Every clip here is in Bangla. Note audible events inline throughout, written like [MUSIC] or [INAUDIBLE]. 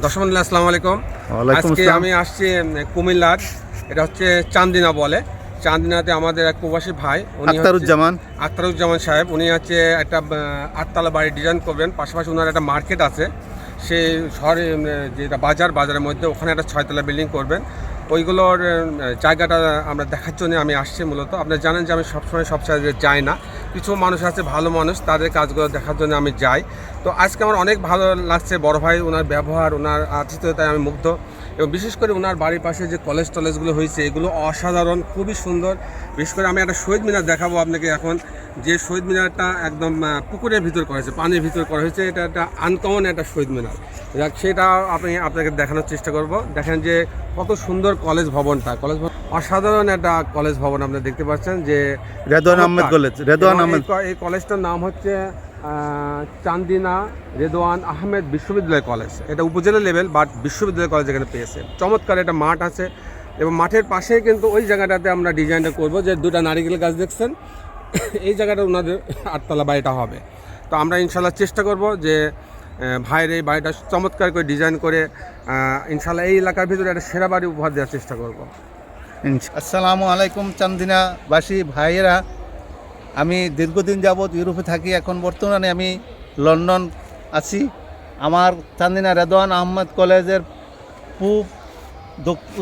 দর্শক মন্ডলী আসসালামু আলাইকুম। আজকে আমি আসছি কুমিল্লার এটা হচ্ছে চান্দিনা বলে। চান্দিনাতে আমাদের এক প্রবাসী ভাই উনি আখতারুজ্জামান। আখতারুজ্জামান সাহেব উনি হচ্ছে একটা আটতলা বাড়ি ডিজাইন করবেন। পাশাপাশি ওনার একটা মার্কেট আছে। সেই শহরে যেটা বাজার বাজারের মধ্যে ওখানে একটা ছয়তলা বিল্ডিং করবেন। ওইগুলোর জায়গাটা আমরা দেখার জন্য আমি আসছি মূলত। আপনারা জানেন যে আমি সবসময় সব জায়গায় যাই না। কিছু মানুষ আছে, ভালো মানুষ, তাদের কাজগুলো দেখার জন্য আমি যাই। তো আজকে আমার অনেক ভালো লাগছে, বড় ভাই ওনার ব্যবহার ওনার আতিথ্যতায় আমি মুগ্ধ। এবং বিশেষ করে ওনার বাড়ির পাশে যে কলেজ টলেজগুলো হয়েছে, এগুলো অসাধারণ, খুবই সুন্দর। বিশেষ করে আমি একটা শহীদ মিনার দেখাবো আপনাকে এখন। যে শহীদ মিনারটা একদম পুকুরের ভিতর করা হয়েছে, পানির ভিতর করা হয়েছে। এটা একটা আনকমন একটা শহীদ মিনার। সেটা আপনি আপনাকে দেখানোর চেষ্টা করব। দেখেন যে কত সুন্দর কলেজ ভবনটা, কলেজ ভবন অসাধারণ একটা কলেজ ভবন আপনি দেখতে পাচ্ছেন যে রেদওয়ান আহমেদ কলেজ রেদওয়ান আহমেদ। এই কলেজটার নাম হচ্ছে চান্দিনা রেদওয়ান আহমেদ বিশ্ববিদ্যালয় কলেজ এটা উপজেলা লেভেল বাট বিশ্ববিদ্যালয় কলেজ এখানে পেয়েছে। চমৎকার একটা মাঠ আছে। এবং মাঠের পাশেই কিন্তু ওই জায়গাটাতে আমরা ডিজাইনটা করব যে দুটা নারিকেল গাছ দেখছেন। [COUGHS] এই জায়গাটা ওনাদের আটতলা বাড়িটা হবে। তো আমরা ইনশাল্লাহ চেষ্টা করব যে ভাইয়ের এই বাড়িটা চমৎকার করে ডিজাইন করে ইনশাল্লাহ এই এলাকার ভিতরে একটা সেরা বাড়ি উপহার দেওয়ার চেষ্টা করব। আসসালামু আলাইকুম চান্দিনাবাসী, ভাইয়েরা। আমি দীর্ঘদিন যাবৎ ইউরোপে থাকি, এখন বর্তমানে আমি লন্ডন আছি। আমার চান্দিনা রেদওয়ান আহমেদ কলেজের পূব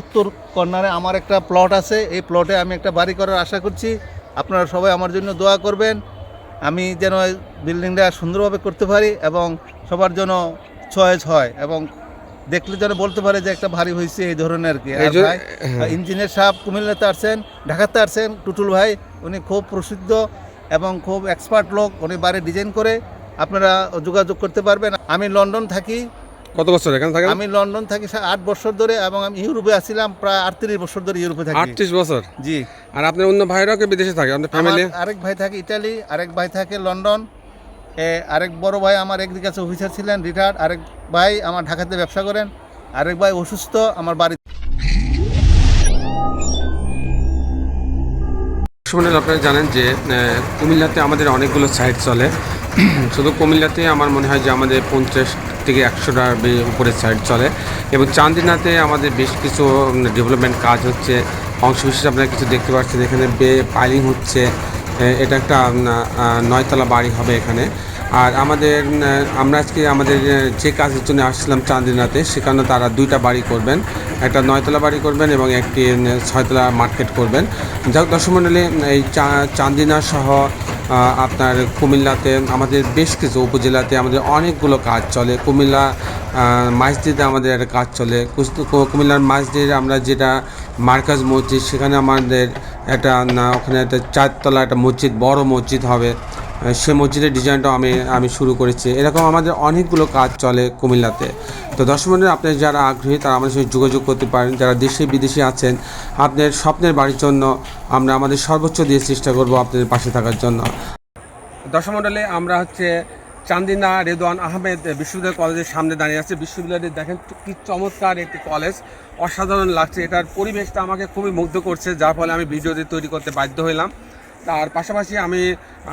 উত্তর কর্নারে আমার একটা প্লট আছে। এই প্লটে আমি একটা বাড়ি করার আশা করছি। আপনারা সবাই আমার জন্য দোয়া করবেন। আমি যেন বিল্ডিংটা সুন্দরভাবে করতে পারি এবং সবার জন্য চয়েস হয় এবং দেখলে যেন বলতে পারে যে একটা ভারী হয়েছে এই ধরনের আর কি। আর এই যে- ভাই, ইঞ্জিনিয়ার সাহেব কুমিল্লাতে আসছেন ঢাকাতে আসছেন টুটুল ভাই উনি খুব প্রসিদ্ধ এবং খুব এক্সপার্ট লোক উনি বাড়ি ডিজাইন করে আপনারা যোগাযোগ করতে পারবেন। আমি লন্ডন থাকি। কত বছর এখানে থাকেন? আমি লন্ডন থাকি আট বছর ধরে এবং আমি ইউরোপে আসছিলাম প্রায় আটত্রিশ বছর ধরে ইউরোপে থাকি। আটত্রিশ বছর? জি। আর আপনার অন্য ভাইরাও বিদেশে থাকে? আপনার ফ্যামিলি আরেক ভাই থাকে ইটালি আরেক ভাই থাকে লন্ডন। আরেক বড় ভাই আমার এগ্রিকালচার অফিসার ছিলেন রিটায়ার্ড আরেক ভাই আমার ঢাকাতে ব্যবসা করেন। আরেক ভাই অসুস্থ, আমার বাড়ি শুনুন আপনারা জানেন যে কুমিল্লাতে আমাদের অনেকগুলো সাইট চলে। [CLEARS THROAT] শুধু কুমিল্লাতে আমার মনে হয় যে আমাদের পঞ্চাশ থেকে একশোটার উপরে সাইট চলে। এবং চান্দিনাতে আমাদের বেশ কিছু ডেভেলপমেন্ট কাজ হচ্ছে। অংশ বিশেষ আপনারা কিছু দেখতে পাচ্ছেন, এখানে বে পাইলিং হচ্ছে। এটা একটা নয়তলা বাড়ি হবে এখানে। আর আমাদের আমরা আজকে আমাদের যে কাজের জন্য আসছিলাম চান্দিনাতে, সেখানে তারা দুইটা বাড়ি করবেন। একটা নয়তলা বাড়ি করবেন এবং একটি ছয়তলা মার্কেট করবেন। যাক দর্শক মণ্ডলী এই চান্দিনা সহ আপনার কুমিল্লাতে, আমাদের বেশ কিছু উপজেলাতে আমাদের অনেকগুলো কাজ চলে। কুমিল্লা মাসজিদে আমাদের একটা কাজ চলে। কুমিল্লার মাসজিদে আমরা যেটা মার্কাজ মসজিদ সেখানে আমাদের একটা না, ওখানে একটা চারতলা একটা মসজিদ বড় মসজিদ হবে। সে মসজিদের ডিজাইনটাও আমি আমি শুরু করেছি। এরকম আমাদের অনেকগুলো কাজ চলে কুমিল্লাতে। তো দর্শক মণ্ডলী আপনি যারা আগ্রহী তারা আমাদের সঙ্গে যোগাযোগ করতে পারেন। যারা দেশে বিদেশে আছেন আপনার স্বপ্নের বাড়ির জন্য আমরা আমাদের সর্বোচ্চ দিয়ে চেষ্টা করব আপনাদের পাশে থাকার জন্য। দর্শক আমরা হচ্ছে চান্দিনা রেদওয়ান আহমেদ বিশ্ববিদ্যালয় কলেজের সামনে দাঁড়িয়ে আছে। বিশ্ববিদ্যালয়ে দেখেন কি চমৎকার একটি কলেজ। অসাধারণ লাগছে। এটার পরিবেশটা আমাকে খুবই মুগ্ধ করছে, যার ফলে আমি ভিডিওটি তৈরি করতে বাধ্য হইলাম। তার পাশাপাশি আমি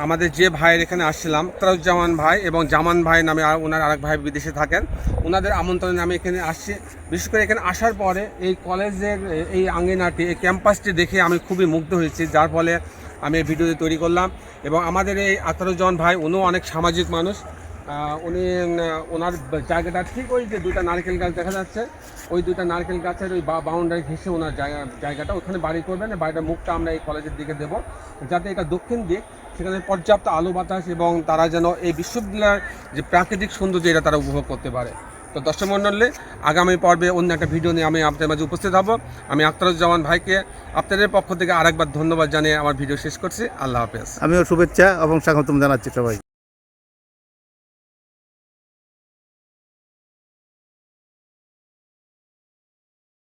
আমাদের যে ভাইয়ের এখানে আসছিলাম তারুজ্জামান ভাই এবং জামান ভাই নামে ওনার আরেক ভাই বিদেশে থাকেন, ওনাদের আমন্ত্রণে আমি এখানে আসছি। বিশেষ করে এখানে আসার পরে এই কলেজের এই আঙ্গিনাটি এই ক্যাম্পাসটি দেখে আমি খুবই মুগ্ধ হয়েছি, যার ফলে আমি এই ভিডিওটি তৈরি করলাম এবং আমাদের এই আতারুজ্জামান ভাই, উনিও অনেক সামাজিক মানুষ। উনি ওনার জায়গাটা ঠিক ওই যে দুইটা নারকেল গাছ দেখা যাচ্ছে। ওই দুইটা নারকেল গাছের ওই বাউন্ডারি ঘেসে ওনার জায়গা, জায়গাটা, ওখানে বাড়ি করবেন। বাড়িটার মুখটা আমরা এই কলেজের দিকে দেব। যাতে এটা দক্ষিণ দিক, সেখানে পর্যাপ্ত আলো বাতাস এবং তারা যেন এই বিশ্ববিদ্যালয়ের যে প্রাকৃতিক সৌন্দর্য, এটা তারা উপভোগ করতে পারে। তো দর্শক মণ্ডলে, আগামী পর্বে অন্য একটা ভিডিও নিয়ে আমি আপনাদের মাঝে উপস্থিত হব। আমি আখতারুজ্জামান ভাইকে আপনাদের পক্ষ থেকে আরেকবার ধন্যবাদ জানিয়ে আমার ভিডিও শেষ করছি। আল্লাহ হাফেজ। আমিও শুভেচ্ছা এবং স্বাগতম জানাচ্ছি সবাই